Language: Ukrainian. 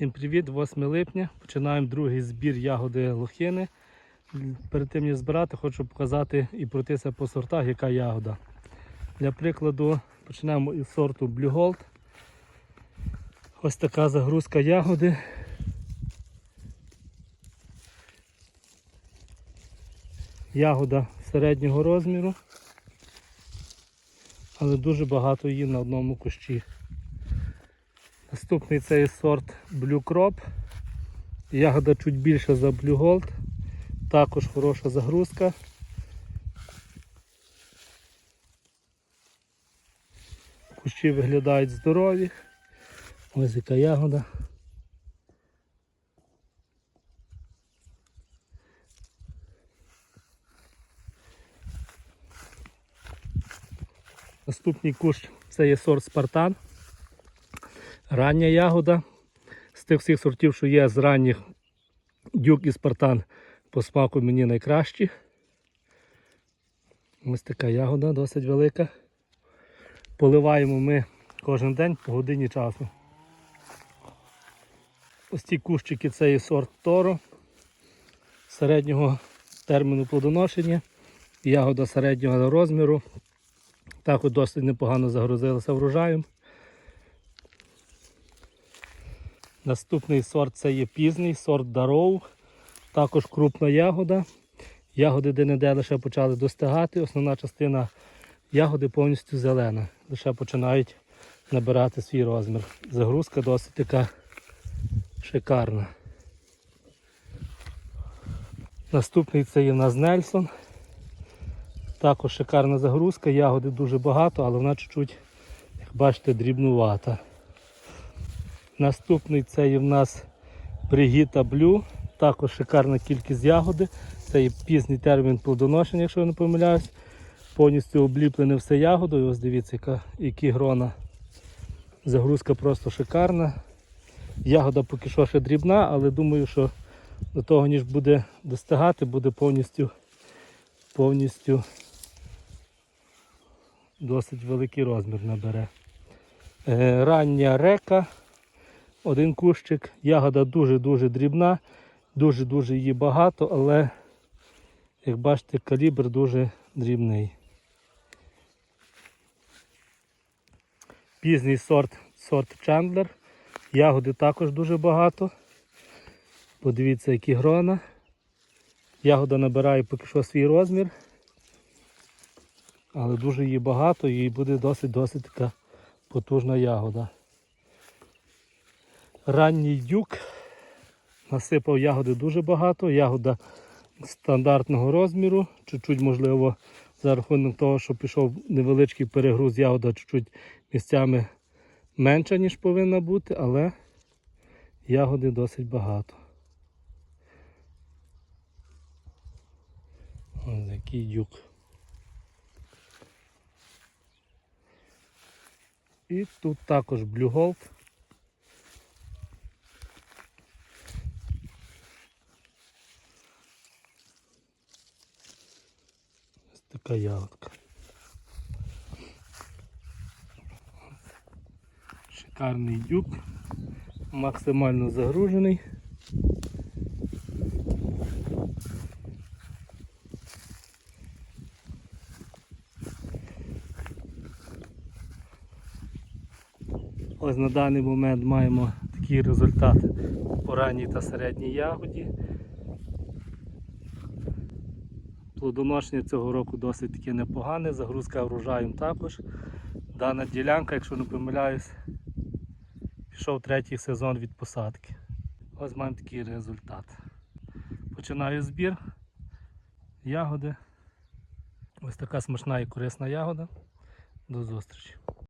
Всім привіт, 8 липня. Починаємо другий збір ягоди лохини. Перед тим як збирати, хочу показати і пройтися по сортах, яка ягода. Для прикладу, почнемо із сорту Blue Gold. Ось така загрузка ягоди. Ягода середнього розміру, але дуже багато її на одному кущі. Наступний цей сорт Blue Crop. Ягода чуть більша за Blue Gold. Також хороша загрузка. Кущі виглядають здорові. Ось яка ягода. Наступний кущ це є сорт Спартан. Рання ягода. З тих всіх сортів, що є з ранніх дюк і спартан по смаку мені найкращі. Ось така ягода досить велика. Поливаємо ми кожен день по годині часу. Ось ці кущики це є сорт Торо середнього терміну плодоношення. Ягода середнього розміру. Також досить непогано загрузилася врожаєм. Наступний сорт це є пізній, сорт Дароу. Також крупна ягода. Ягоди де-не-де лише почали достигати. Основна частина ягоди повністю зелена. Лише починають набирати свій розмір. Загрузка досить така шикарна. Наступний це є в нас Нельсон. Також шикарна загрузка, ягоди дуже багато, але вона чуть-чуть, як бачите, дрібнувата. Наступний це є в нас Бригіта Блю. Також шикарна кількість ягоди. Це є пізній термін плодоношення, якщо я не помиляюсь. Повністю обліплене все ягодою. Ось дивіться, яка, які грона. Загрузка просто шикарна. Ягода поки що ще дрібна, але думаю, що до того, ніж буде достигати, буде повністю повністю досить великий розмір набере. Е, Рання река, один кущик, ягода дуже-дуже дрібна, дуже-дуже її багато, але, як бачите, калібр дуже дрібний. Пізній сорт, сорт Чендлер. Ягоди також дуже багато. Подивіться, які грона. Ягода набирає поки що свій розмір. Але дуже її багато і буде досить-досить така потужна ягода. Ранній дюк насипав ягоди дуже багато, ягода стандартного розміру, чуть-чуть, можливо, за рахунок того, що пішов невеличкий перегруз, ягода чуть-чуть місцями менша, ніж повинна бути, але ягоди досить багато. Ось який дюк. І тут також Blue така ягодка. Шикарний дюк, максимально загружений. Ось на даний момент маємо такий результат по ранній та середній ягоді. Плодоношення цього року досить таки непогане, загрузка врожаєм також. Дана ділянка, якщо не помиляюсь, пішов третій сезон від посадки. Ось маємо такий результат. Починаю збір ягоди. Ось така смачна і корисна ягода. До зустрічі.